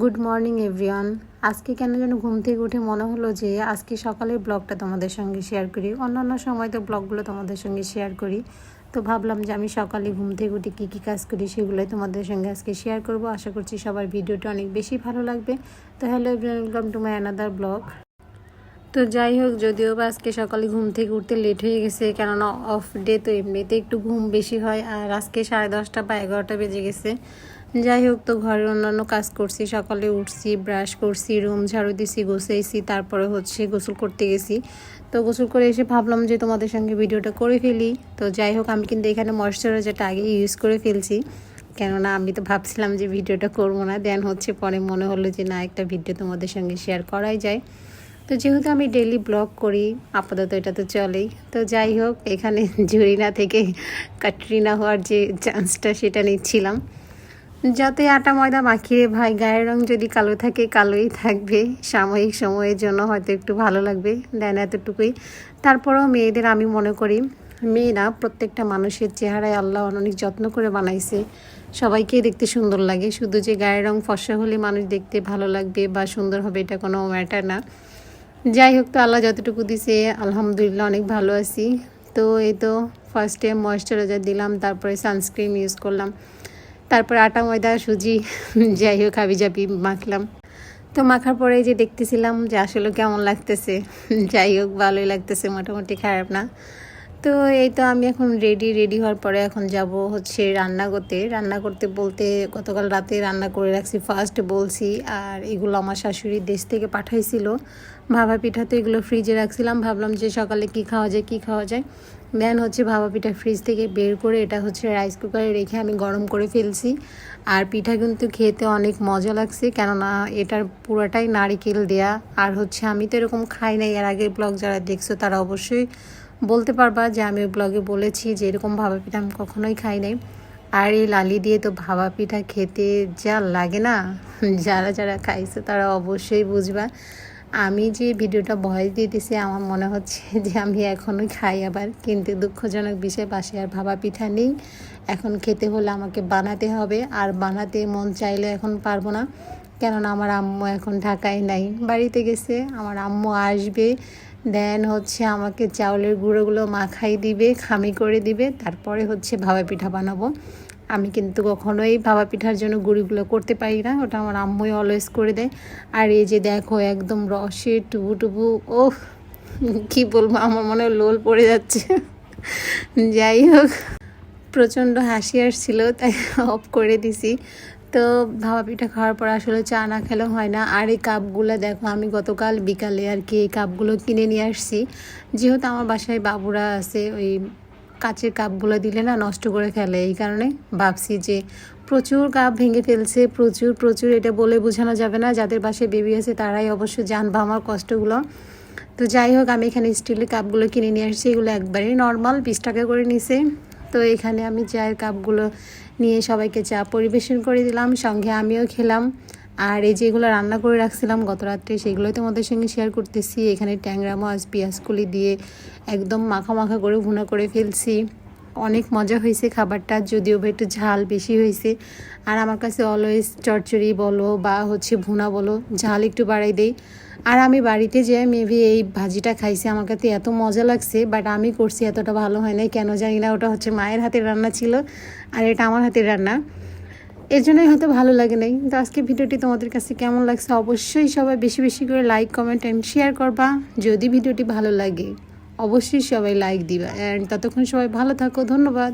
Good morning everyone আজকে কেন যেন ঘুম থেকে উঠে মনে হলো যে আজকে সকালের ব্লগটা তোমাদের সঙ্গে শেয়ার করি। অন্যান্য সময় তো ব্লগগুলো তোমাদের সঙ্গে শেয়ার করি। তো ভাবলাম যে আমি সকালে ঘুম থেকে উঠে কী কী কাজ করি সেগুলোই তোমাদের সঙ্গে আজকে শেয়ার করব। আশা করছি সবার ভিডিওটা অনেক বেশি ভালো লাগবে। তো hello everyone welcome to my another blog তো যাই হোক, যদিও বা আজকে সকালে ঘুম থেকে উঠতে লেট হয়ে গেছে, কেননা অফ ডে তো এমনিতে একটু ঘুম বেশি হয়, আর আজকে সাড়ে দশটা বা এগারোটা বেজে গেছে। যাই হোক তো ঘরের অন্যান্য কাজ করছি, সকালে উঠছি ব্রাশ করছি রুম ঝাড়ু দিছি, গোছাইছি, তারপরে হচ্ছে গোসল করতে গেছি। তো গোসল করে এসে ভাবলাম যে তোমাদের সঙ্গে ভিডিওটা করে ফেলি। তো যাই হোক আমি কিন্তু এখানে ময়শ্চারাইজারটা আগে ইউজ করে ফেলছি। কেননা আমি তো ভাবছিলাম যে ভিডিওটা করব না। দেন হচ্ছে পরে মনে হলো যে না, একটা ভিডিও তোমাদের সঙ্গে শেয়ার করাই যায়। তো যেহেতু আমি ডেলি ব্লগ করি, আপাতত এটা তো চলেই। তো যাই হোক এখানে জুরিনা থেকে কাটরিনা হওয়ার যে চান্সটা সেটা নিচ্ছিলাম। যাতে আটা ময়দা মাখিয়ে, ভাই, গায়ের রং যদি কালো থাকে, কালোই থাকবে। সাময়িক সময়ের জন্য হয়তো একটু ভালো লাগবে দেন এতটুকুই। তারপরেও মেয়েদের আমি মনে করি, মেয়েরা প্রত্যেকটা মানুষের চেহারায় আল্লাহ অনেক যত্ন করে বানাইছে। সবাইকে দেখতে সুন্দর লাগে। শুধু যে গায়ের রং ফর্সা হলে মানুষ দেখতে ভালো লাগবে বা সুন্দর হবে এটা কোনো ম্যাটার না। যাই হোক, তো আল্লাহ যতটুকু দিছে, আলহামদুলিল্লাহ অনেক ভালো আছি। তো এই তো ফার্স্টে ময়শ্চারাইজার দিলাম, তারপরে সানস্ক্রিন ইউজ করলাম। তারপরে আটা, ময়দা, সুজি, যাই হোক হাবি জাবি মাখলাম। তো মাখার পরে যে দেখতেছিলাম যে আসলে কেমন লাগতেছে। যাই হোক, ভালোই লাগতেছে, মোটামুটি খারাপ না। তো এই তো আমি এখন রেডি রেডি হওয়ার পরে এখন যাব হচ্ছে রান্না করতে। রান্না করতে বলতে গতকাল রাতে রান্না করে রাখছি ফার্স্ট বলছি, আর এগুলো আমার শাশুড়ি দেশ থেকে পাঠাইছিল। ভাবা পিঠা তো এগুলো ফ্রিজে রাখছিলাম। ভাবলাম যে সকালে কি খাওয়া যায়, কি খাওয়া যায়। দেন হচ্ছে ভাবা পিঠা ফ্রিজ থেকে বের করে এটা হচ্ছে রাইস কুকারে রেখে আমি গরম করে ফেলছি। আর পিঠা কিন্তু খেতে অনেক মজা লাগছে, কেননা এটার পুরোটাই নারিকেল দেয়া। আর হচ্ছে আমি তো এরকম খাই নাই, এর আগের ব্লগ যারা দেখছ তারা অবশ্যই বলতে পারবা যে আমি ব্লগে বলেছি যে এরকম ভাবা পিঠা আমি কখনোই খাই নাই। আর এই লালি দিয়ে তো ভাবা পিঠা খেতে যা লাগে না, যারা যারা খাইছে তারা অবশ্যই বুঝবা। আমি যে ভিডিওটা ভয়েস দিতেছি, আমার মনে হচ্ছে যে আমি এখনই খাই। আবার কিন্তু দুঃখজনক বিষয় পাশে আর ভাবা পিঠা নেই। এখন খেতে হলে আমাকে বানাতে হবে। আর বানাতে মন চাইলে এখন পারব না। কেননা আমার আম্মু এখন ঢাকায় নাই। বাড়িতে গেছে, আমার আম্মু আসবে। দেন হচ্ছে আমাকে চাউলের গুঁড়োগুলো মাখাই দিবে, খামি করে দিবে। তারপরে হচ্ছে ভাবা পিঠা বানাবো। আমি কিন্তু কখনোই ভাবা পিঠার জন্য গুঁড়িগুলো করতে পারি না, ওটা আমার আম্মুই অলওয়েজ করে দেয়। আর এই যে দেখো, একদম রসে টুবু টুবু ও কি বলব, আমার মনে হয় লোল পড়ে যাচ্ছে। যাই হোক, প্রচণ্ড হাসি আসছিল, তাই অফ করে দিছি। তো ভাবা পিঠা খাওয়ার পর আসলে চা না খেলেও হয় না। আর এই কাপগুলো দেখো, আমি গতকাল বিকালে আর কি এই কাপগুলো কিনে নিয়ে আসছি। যেহেতু আমার বাসায় বাবুরা আছে, ওই কাচের কাপগুলো দিলে না নষ্ট করে ফেলে। এই কারণে ভাবছি যে প্রচুর কাপ ভেঙে ফেলছে, প্রচুর প্রচুর এটা বলে বোঝানো যাবে না। যাদের বাসায় বেবি আছে তারাই অবশ্য জানবা আমার কষ্টগুলো। তো যাই হোক, আমি এখানে স্টিলের কাপগুলো কিনে নিয়ে আসছি। এগুলো একবারে নর্মাল বিশ টাকা করে নিছে। তো এখানে আমি চায়ের কাপগুলো নিয়ে সবাইকে চা পরিবেশন করে দিলাম। সঙ্গে আমিও খেলাম। আর এই যেগুলো রান্না করে রাখছিলাম গত রাত্রে, সেগুলোই তোমাদের সঙ্গে শেয়ার করতেছি। এখানে ট্যাংরা মাছ পেঁয়াজকুলি দিয়ে একদম মাখা মাখা করে ভুনা করে ফেলছি। অনেক মজা হয়েছে খাবারটা, যদিও বা একটু ঝাল বেশি হয়েছে। আর আমার কাছে অলওয়েজ চচ্চড়ি বলো বা হচ্ছে ভুনা বলো, ঝাল একটু বাড়াই দেই। আর আমি বাড়িতে যে মেবি এই ভাজিটা খাইছি, আমার কাছে এত মজা লাগছে বাট আমি করছি এতটা ভালো হয় নাই, কেন জানি না, ওটা হচ্ছে মায়ের হাতের রান্না ছিল, আর এটা আমার হাতের রান্না। এর জন্যই হয়তো ভালো লাগে নাই। তো আজকে ভিডিওটি তোমাদের কাছে কেমন লাগছে অবশ্যই সবাই বেশি বেশি করে লাইক কমেন্ট অ্যান্ড শেয়ার করবা। যদি ভিডিওটি ভালো লাগে, অবশ্যই সবাই লাইক দিবা। অ্যান্ড ততক্ষণ সবাই ভালো থাকো। ধন্যবাদ।